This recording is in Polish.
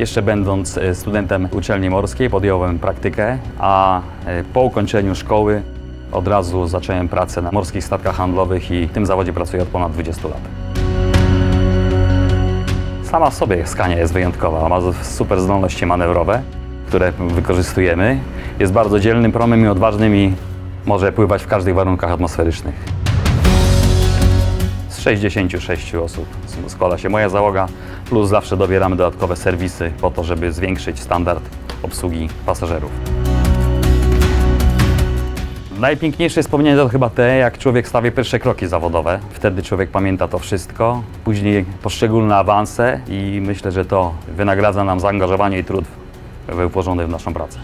Jeszcze będąc e, studentem uczelni morskiej podjąłem praktykę, a e, po ukończeniu szkoły od razu zacząłem pracę na morskich statkach handlowych i w tym zawodzie pracuję od ponad 20 lat. Sama w sobie Skania jest wyjątkowa, ma super zdolności manewrowe, które wykorzystujemy. Jest bardzo dzielnym promem i odważnym i może pływać w każdych warunkach atmosferycznych. Z 66 osób składa się moja załoga, plus zawsze dobieramy dodatkowe serwisy po to, żeby zwiększyć standard obsługi pasażerów. Najpiękniejsze wspomnienie to chyba te, jak człowiek stawia pierwsze kroki zawodowe. Wtedy człowiek pamięta to wszystko, później poszczególne awanse i myślę, że to wynagradza nam zaangażowanie i trud włożony w naszą pracę.